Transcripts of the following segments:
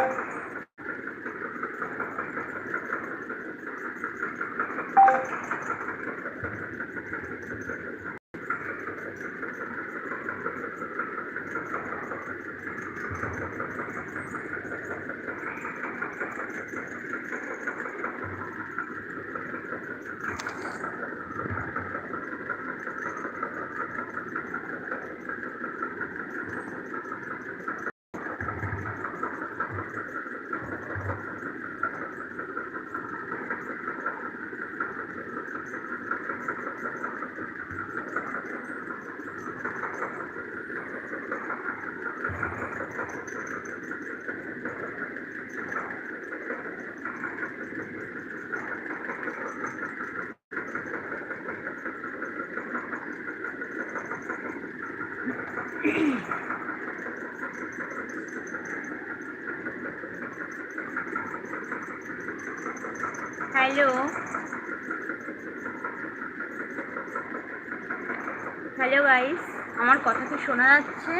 Gracias. Hello guys আমার কথা কি শোনা যাচ্ছে?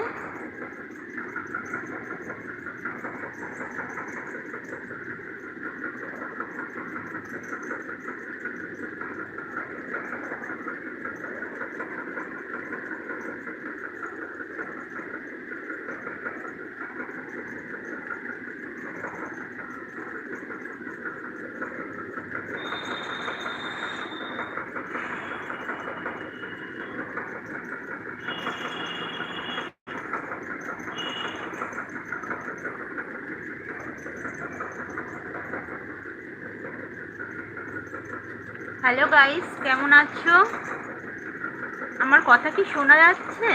হ্যালো গাইস কেমন আছো? আমার কথা কি শোনা যাচ্ছে?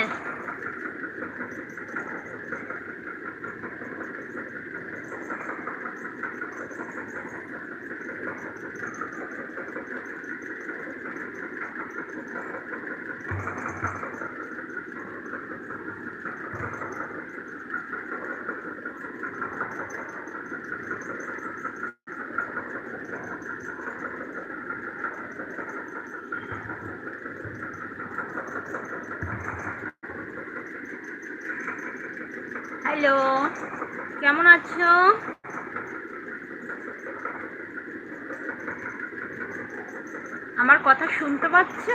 হ্যালো, কেমন আছো? আমার কথা শুনতে পাচ্ছ?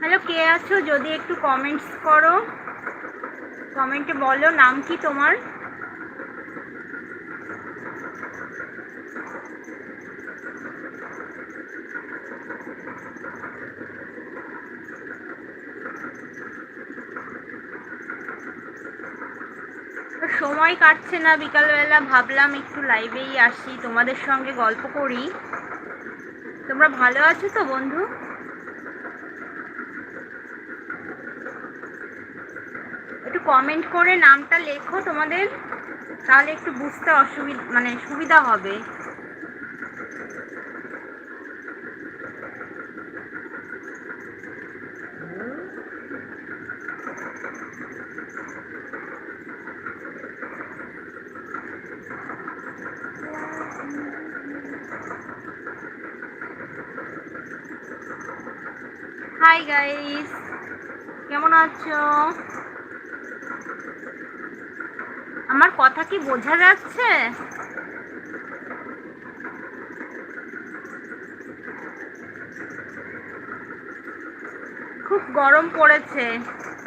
হ্যালো, কে আছো? যদি একটু কমেন্টস করো। কমেন্টে বলো, নাম কি তোমার তো সময় কাটছে না, বিকালবেলা ভাবলাম একটু লাইভেই আসি, তোমাদের সঙ্গে গল্প করি। তোমরা ভালো আছো তো বন্ধু? একটু কমেন্ট করে নামটা লেখো তোমাদের, তাহলে একটু বুঝতে অসুবিধা মানে সুবিধা হবে হাই গাইস কেমন আছো? আমার কথা কি বোঝা যাচ্ছে? খুব গরম পড়েছে।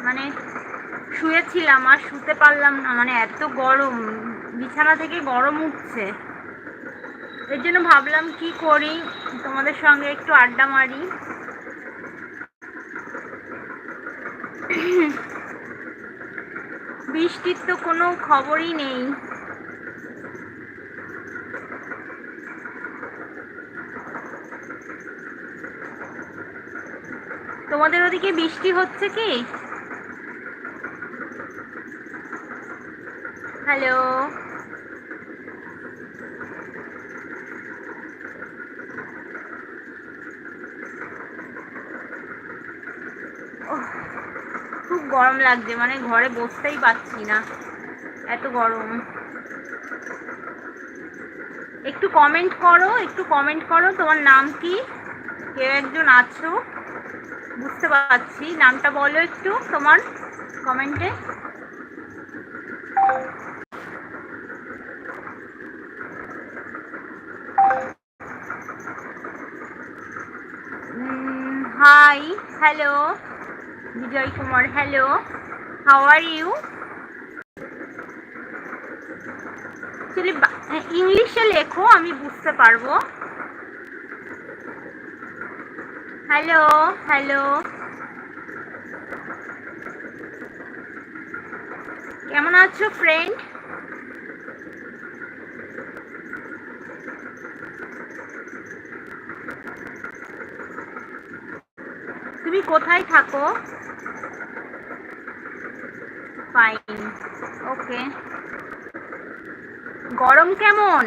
মানে শুয়েছিলাম আর শুতে পারলাম না। মানে এত গরম। বিছানা থেকে গরম উঠছে। এর জন্য ভাবলাম কি করি? তোমাদের সঙ্গে একটু আড্ডা মারি। বৃষ্টির তো কোনো খবরই নেই। তোমাদের ওদিকে বৃষ্টি হচ্ছে কি? হ্যালো খুব গরম লাগছে মানে ঘরে বসতেই পারছি না। এত গরম। একটু কমেন্ট করো, একটু কমেন্ট করো, তোমার নাম কি? কেউ একজন আছো? বুঝতে পারছি। নামটা বলো একটু তোমার কমেন্টে hi hello Vijay Kumar hello how are you ইংলিশে লেখো, আমি বুঝতে পারব। হ্যালো হ্যালো কেমন আছো ফ্রেন্ড তুমি কোথায় থাকো? ফাইন ওকে গরম কেমন?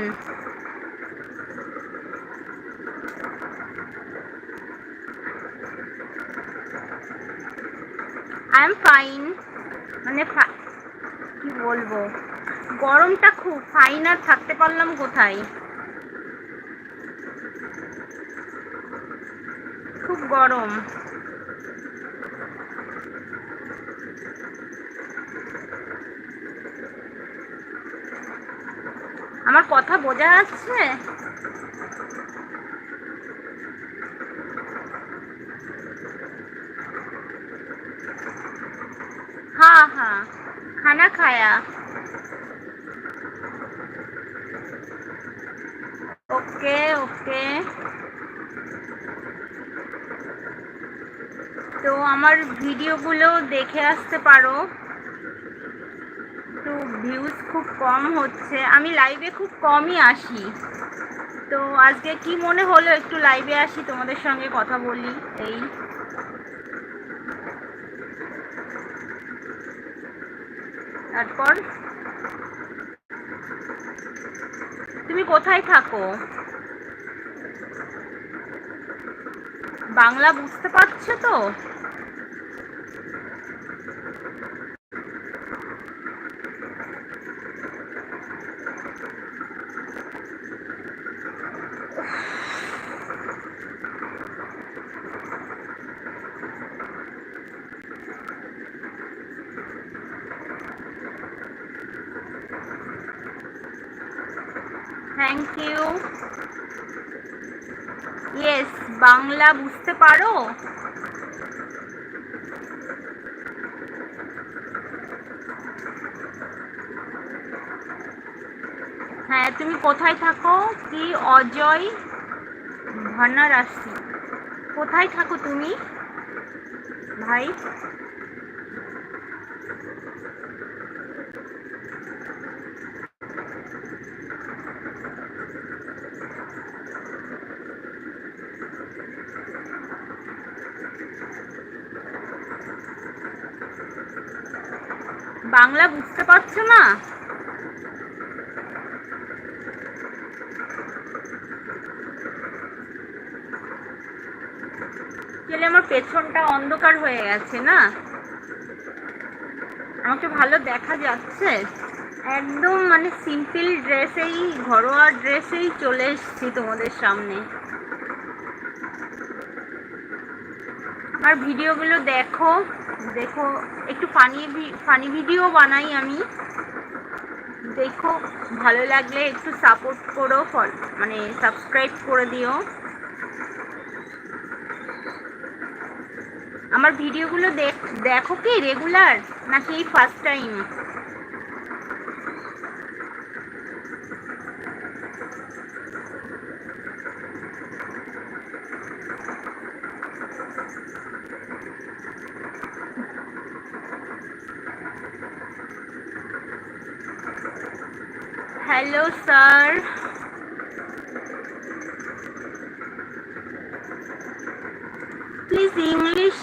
আই এম ফাইন মানে কি বলব? গরমটা খুব ফাইন আর থাকতে পারলাম কোথায়? খুব গরম। আমার কথা বোঝা যাচ্ছে हाँ हाँ खाना खाया ওকে ওকে তো আমার ভিডিওগুলো দেখে আসতে পারো কম হচ্ছে। আমি লাইভে খুব কমই আসি। তো আজকে কি মনে হলো একটু লাইভে আসি, তোমাদের সঙ্গে কথা বলি, এই। তারপর? তুমি কোথায় থাকো? বাংলা বুঝতে পারছ তো? থ্যাংক ইউ ইয়েস বাংলা বুঝতে পারো? হ্যাঁ তুমি কোথায় থাকো? কি অজয় ভান্নারাসি কোথায় থাকো তুমি? ভাই? বাংলা বুঝতে পারছ না? আমার পেছনটা অন্ধকার হয়ে গেছে না? আমাকে ভালো দেখা যাচ্ছে। একদম মানে সিম্পল ড্রেসেই ঘরোয়া ড্রেসেই চলে এসেছি তোমাদের সামনে। আমার ভিডিওগুলো দেখো দেখো, একটু ফানি ফানি ভিডিও বানাই আমি। দেখো, ভালো লাগলে একটু সাপোর্ট করো, ফল- মানে সাবস্ক্রাইব করে দিও। আমার ভিডিওগুলো দেখ, দেখো কি রেগুলার নাকি first time please English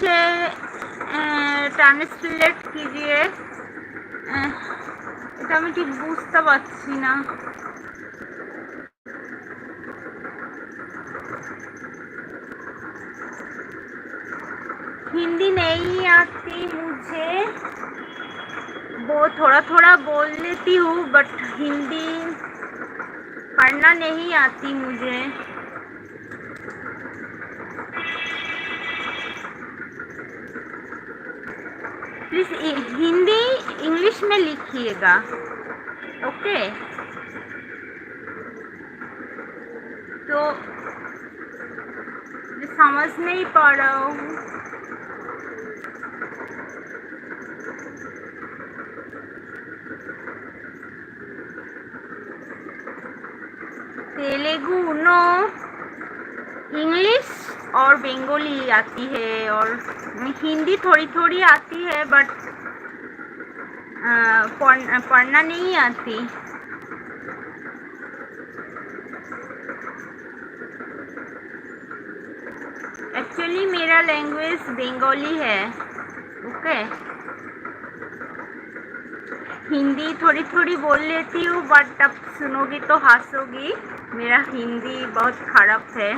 translate कीजिए আহ, এটা আমি ঠিক বুঝতে পারছি না हिंदी नहीं आती मुझे वो थोड़ा थोड़ा बोल लेती हूँ बट हिंदी पढ़ना नहीं आती मुझे प्लीज़ हिंदी इंग्लिश में लिखिएगा, ओके? तो समझ नहीं पा रहा हूँ। तेलुगु नो, इंग्लिश और बंगाली आती है और हिंदी थोड़ी थोड़ी आती है बट पढ़, पढ़ना नहीं आती। एक्चुअली मेरा लैंग्वेज बंगाली है ओके हिंदी थोड़ी थोड़ी बोल लेती हूँ बट अब सुनोगी तो हंसोगी। मेरा हिंदी बहुत खराब है।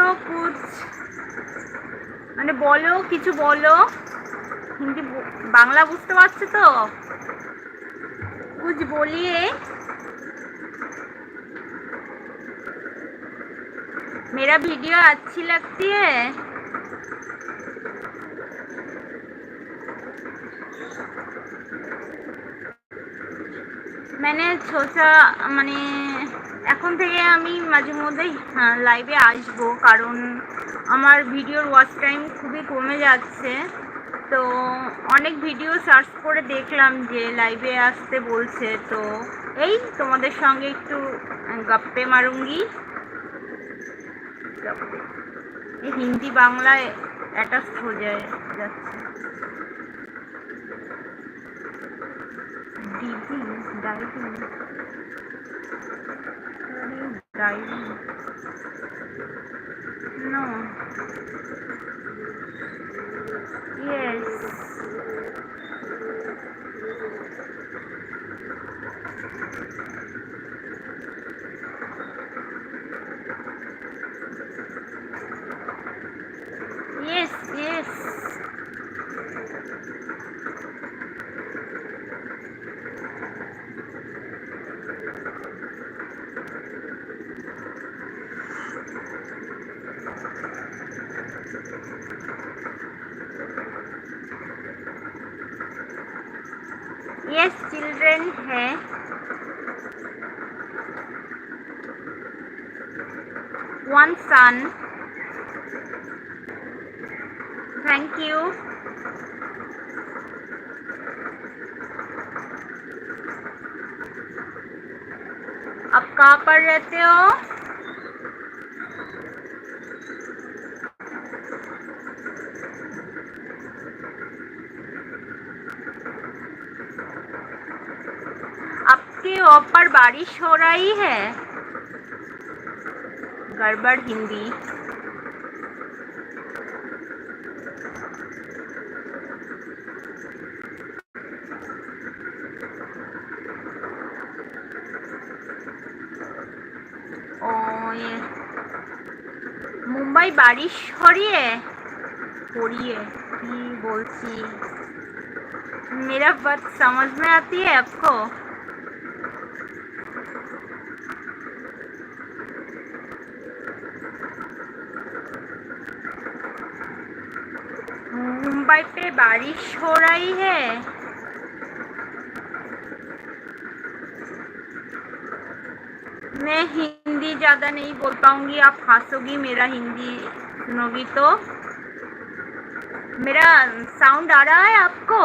पूछो कुछ মানে বলো কিছু বলো হিন্দি ব- বাংলা বুঝতে পারছো তো कुछ बोलिए मेरा वीडियो अच्छी लगती है মানে সোচা মানে এখন থেকে আমি মাঝে মধ্যেই লাইভে আসব, কারণ আমার ভিডিওর ওয়াচ টাইম খুবই কমে যাচ্ছে। তো অনেক ভিডিও সার্চ করে দেখলাম যে লাইভে আসতে বলছে। তো এই তোমাদের সঙ্গে একটু গপ্পে মারুঙ্গি। হিন্দি বাংলায় অ্যাটাচ হয়ে যাচ্ছে। দিদি diary diving. No. Yes. One son. Thank you. आप कहाँ पर रहते हो आपके ऊपर बारिश हो रही है गड़बड़ हिंदी ও ये मुंबई बारिश हो रही है हो रही है কি বলছি मेरा बात समझ में आती है आपको मुंबई पे बारिश हो रही है मैं हिंदी ज़्यादा नहीं बोल पाऊंगी आप हंसोगी मेरा हिंदी सुनोगी तो मेरा साउंड आ रहा है आपको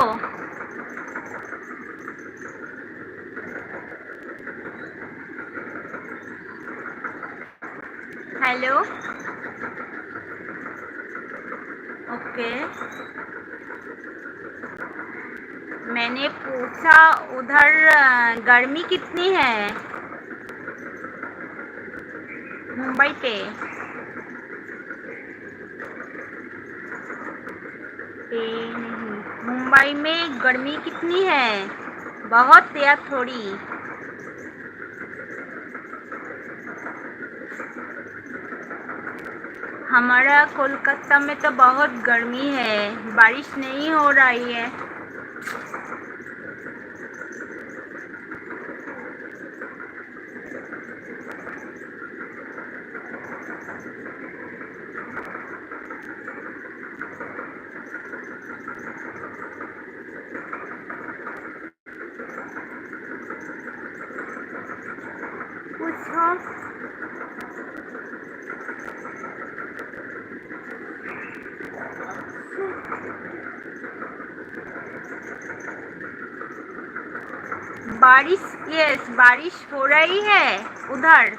हेलो मैंने पूछा, उधर गर्मी कितनी है? मुंबई पे। पे नहीं, मुंबई में गर्मी कितनी है? बहुत या थोड़ी? हमारा कोलकाता में तो बहुत गर्मी है, बारिश नहीं हो रही है बारिश यस बारिश हो रही है उधर।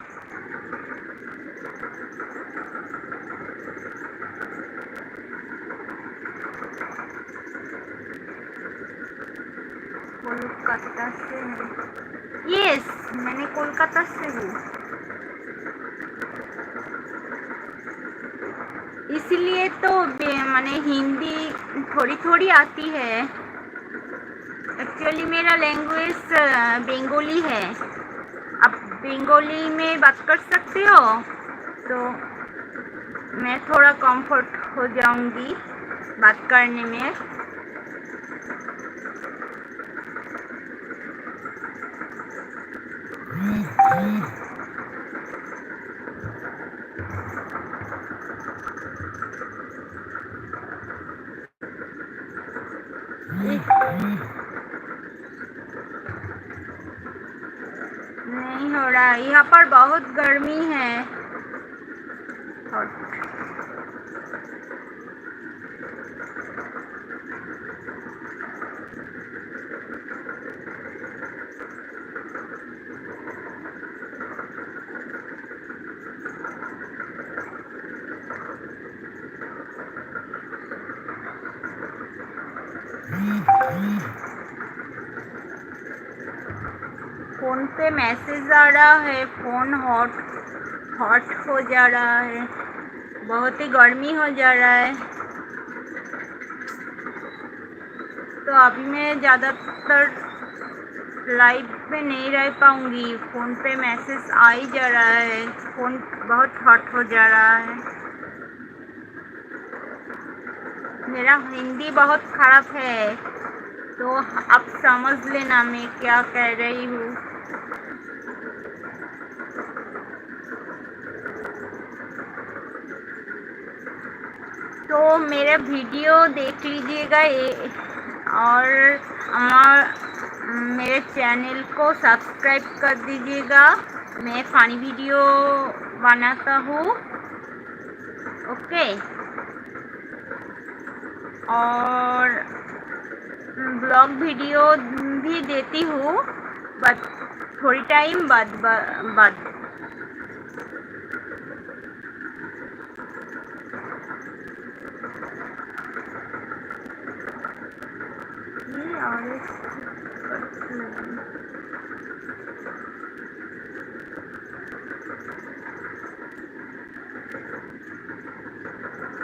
कोलकाता से यस मैंने कोलकाता से हूँ। इसलिए तो मैंने हिंदी थोड़ी थोड़ी आती है। एक्चुअली मेरा लैंग्वेज बेंगोली है। आप बेंगोली में बात कर सकते हो तो मैं थोड़ा कंफर्ट हो जाऊँगी बात करने में नहीं हो रहा यहाँ पर बहुत गर्मी है Hot. फ़ोन पे मैसेज आ रहा है, फ़ोन हॉट हॉट हो जा रहा है। बहुत ही गर्मी हो जा रहा है। तो अभी मैं ज़्यादातर लाइव में नहीं रह पाऊँगी। फ़ोन पे मैसेज आ ही जा रहा है। फ़ोन बहुत हॉट हो जा रहा है। मेरा हिंदी बहुत ख़राब है। तो आप समझ लेना मैं क्या कह रही हूँ। तो मेरा वीडियो देख लीजिएगा ये। और मेरे चैनल को सब्सक्राइब कर दीजिएगा। मैं फ़नी वीडियो बनाता हूँ। ओके? और ब्लॉग वीडियो भी देती हूँ, बट थोड़ी टाइम बाद बाद ये और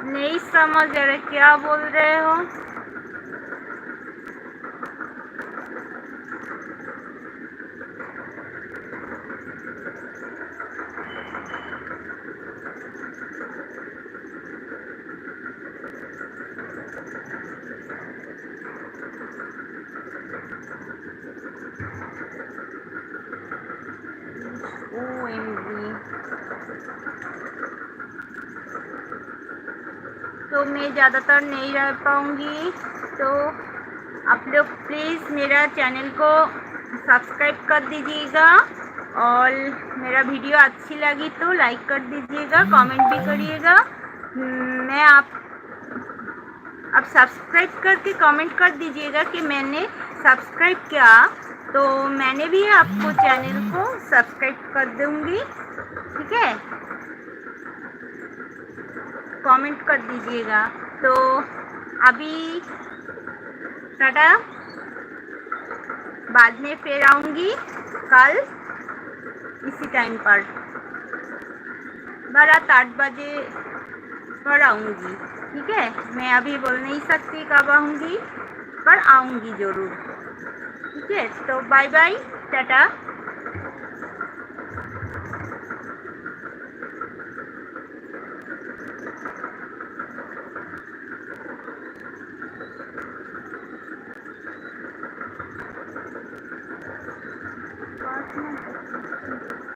नहीं समझ रहे क्या बोल रहे हो? OMG तो मैं ज़्यादातर नहीं रह पाऊँगी। तो आप लोग प्लीज़ मेरा चैनल को सब्सक्राइब कर दीजिएगा। और मेरा वीडियो अच्छी लगी तो लाइक कर दीजिएगा कमेंट भी करिएगा। हम्म, मैं आप आप सब्सक्राइब करके कमेंट कर दीजिएगा कि मैंने सब्सक्राइब किया। तो मैंने भी आपको चैनल को सब्सक्राइब कर दूँगी, ठीक है? कमेंट कर दीजिएगा। तो अभी टाटा, बाद में फिर आऊँगी कल इसी टाइम पर। रात आठ बजे पर आऊँगी, ठीक है? मैं अभी बोल नहीं सकती कब आऊँगी, पर आऊँगी ज़रूर। yes so bye bye tata.